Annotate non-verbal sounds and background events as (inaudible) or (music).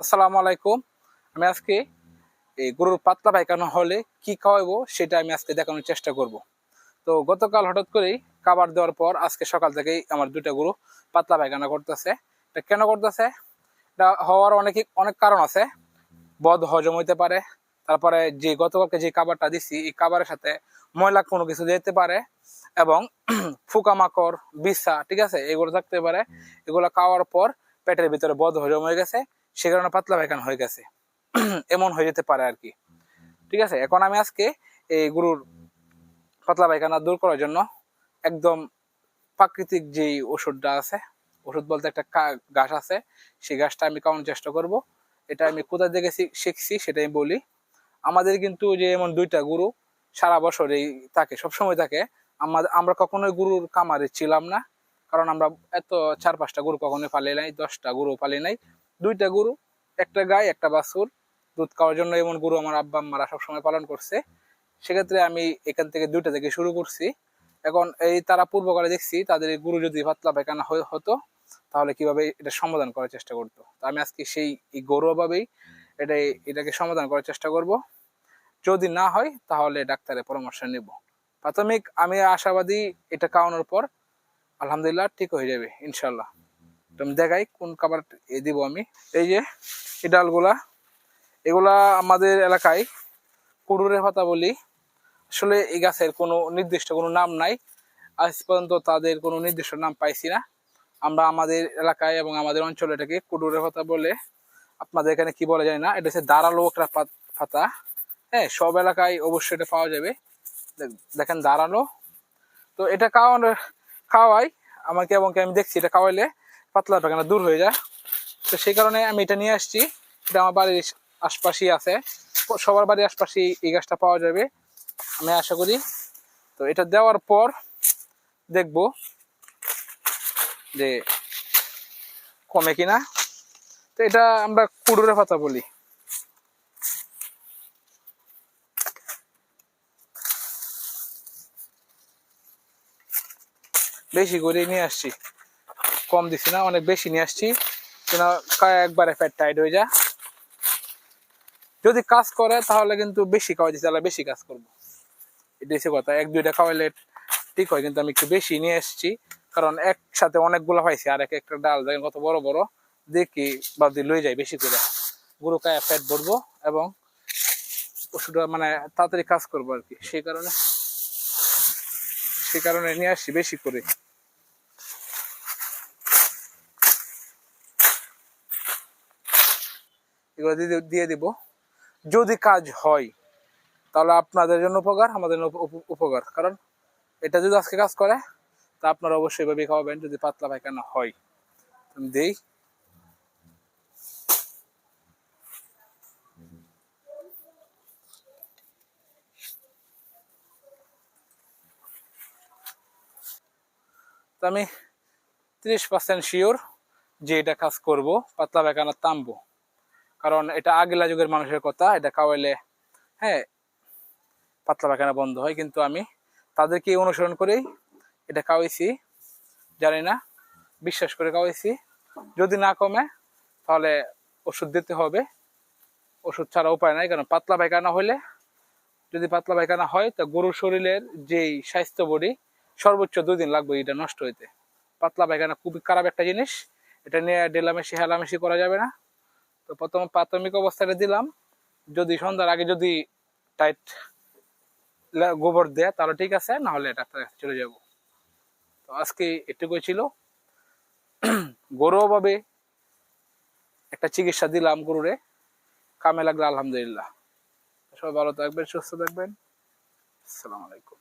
আসসালামু আলাইকুম। আমি আজকে এই গরুর পাতলা পায়খানা হলে কি খাওয়াবো সেটা আমি আজকে দেখানোর চেষ্টা করব। তো গতকাল হঠাৎ করেই খাবার দেওয়ার পর আজকে সকাল থেকেই আমার দুইটা গরু পাতলা পায়খানা করতেছে। এটা কেন করতেছে? এটা হওয়ার অনেক অনেক কারণ আছে। বদ হজম হইতে পারে। তারপরে যে গতকালকে যে খাবারটা দিছি, এই খাবারের সাথে ময়লা কোনো কিছু যেতে পারে এবং (clears throat) পোকামাকড় বিছা, ঠিক আছে? এগুলো থাকতে পারে। এগুলো খাওয়ার পর পেটের ভিতরে বদ হজম হয়ে গেছে। সে কারণে পাতলা পায়খানা হয়ে গেছে। (clears throat) এমন হয়ে যেতে পারে আর কি ঠিক আছে? এখন আমি আজকে এই গরুর পাতলা পায়খানা দূর করার জন্য একদম প্রাকৃতিক যে ওষুধটা আছে, ওষুধ বলতে একটা গাছ আছে, সেই গাছটা আমি খাওয়ানোর চেষ্টা করব। এটা আমি কোথায় থেকে শিখছি সেটাই বলি। আমাদের কিন্তু যে এমন দুইটা গরু সারা বছর এই থাকে, সবসময় থাকে। আমাদের আমরা কখনোই গুরুর কামারে ছিলাম না, কারণ আমরা এত চার পাঁচটা গরু কখনোই পালিয়ে নাই, দশটা গরু পালিয়ে নাই। দুইটা গরু, একটা গাই, একটা বাছুর। দুধ খাওয়ার জন্য এমন গরু আমার আব্বা, আম্মারা সবসময় পালন করছে। সেক্ষেত্রে আমি এখান থেকে দুইটা থেকে শুরু করছি। এখন এই তারা পূর্বকালে দেখছি, তাদের গরু যদি পাতলা পায়খানা হতো, তাহলে কীভাবে এটা সমাধান করার চেষ্টা করতো? তো আমি আজকে সেই গৌরবভাবেই এটা, এটাকে সমাধান করার চেষ্টা করব। যদি না হয়, তাহলে ডাক্তারের পরামর্শ নেব। প্রাথমিক আমি আশাবাদী এটা খাওয়ানোর পর, আলহামদুলিল্লাহ, ঠিক হয়ে যাবে ইনশাল্লাহ তো দেখাই কোন খাবার এ দিব আমি। এই যে, এই ডালগুলা, এগুলা আমাদের এলাকায় কুড়ুরের পাতা বলি। আসলে এই গাছের কোনো নির্দিষ্ট কোনো নাম নাই। আজ পর্যন্ত তাদের কোনো নির্দিষ্ট নাম পাইছি না। আমরা আমাদের এলাকায় এবং আমাদের অঞ্চলে এটাকে কুডুরের পাতা বলে। আপনাদের এখানে কি বলা যায় না? এটা হচ্ছে দাঁড়াল একটা পাত- হ্যাঁ সব এলাকায় অবশ্যই এটা পাওয়া যাবে। দেখেন দাঁড়াল তো এটা খাওয়ানো, খাওয়াই। আমাকে এবং আমি দেখছি, এটা খাওয়াইলে পাতলা পায়খানা দূর হয়ে যায়। তো সেই কারণে আমি এটা নিয়ে আসছি। এটা আমার বাড়ির আশপাশেই আছে। সবার বাড়ির আশপাশেই এই গাছটা পাওয়া যাবে, আমি আশা করি। তো এটা দেওয়ার পর দেখব যে কমে কিনা। তো এটা আমরা কুড়ুরে পাতা বলি। বেশি করে নিয়ে আসছি। কম দিছি না, অনেক বেশি নিয়ে আসছি। একবারে ফ্যাট টাইট হয়ে যায়। যদি কাজ করে, তাহলে কিন্তু বেশি খাওয়া দিচ্ছে তাহলে বেশি কাজ করব। এটা হচ্ছে কথা। এক, দুইটা খাওয়াইলে ঠিক হয়, কিন্তু আমি একটু বেশি নিয়ে এসেছি। কারণ একসাথে অনেকগুলো পাইছি আর এক একটা ডাল, দেখেন কত বড় বড়। দেখি ভাবছি লয়ে যাই বেশি করে। গরু কায়া ফ্যাট ভরবো এবং ওষুধটা মানে তাড়াতাড়ি কাজ করব আর কি। সেই কারণে সেই কারণে নিয়ে আসছি বেশি করে। এগুলো দিয়ে দিয়ে দিব। যদি কাজ হয়, তাহলে আপনাদের জন্য উপকার, আমাদের জন্য উপ- উপ- উপকার। কারণ এটা যদি আজকে কাজ করে, তা আপনারা অবশ্যই ভাবে খাওয়াবেন, যদি পাতলা পায়খানা হয়। আমি দেই। আমি ত্রিশ পার্সেন্ট শিওর যে এটা কাজ করব, পাতলা পায়খানা তামবো। কারণ এটা আগেলা যুগের মানুষের কথা, এটা খাওয়াইলে হ্যাঁ পাতলা পায়খানা বন্ধ হয়, কিন্তু আমি তাদেরকে অনুসরণ করেই এটা খাওয়াইছি জানি না, বিশ্বাস করে খাওয়াইছি যদি না কমে, তাহলে ওষুধ দিতে হবে। ওষুধ ছাড়া উপায় নাই, কারণ পাতলা পায়খানা হলে যদি পাতলা পায়খানা হয়, তা গরুর শরীরের যেই স্বাস্থ্য বডি, সর্বোচ্চ দুই দিন লাগবে এটা নষ্ট হইতে। পাতলা পায়খানা খুবই খারাপ একটা জিনিস, এটা নিয়ে ডেলামেশি, হেলামেশি করা যাবে না। তো প্রথম প্রাথমিক অবস্থাটা দিলাম। যদি সন্ধ্যার আগে যদি টাইট গোবর দেয়, তাহলে ঠিক আছে না হলে ডাক্তারের চলে যাব। তো আজকে এটুকুই ছিল। গৌরবভাবে একটা চিকিৎসা দিলাম গরুরে। কামে লাগল আলহামদুলিল্লাহ। সবাই ভালো থাকবেন, সুস্থ থাকবেন। আসসালামু আলাইকুম।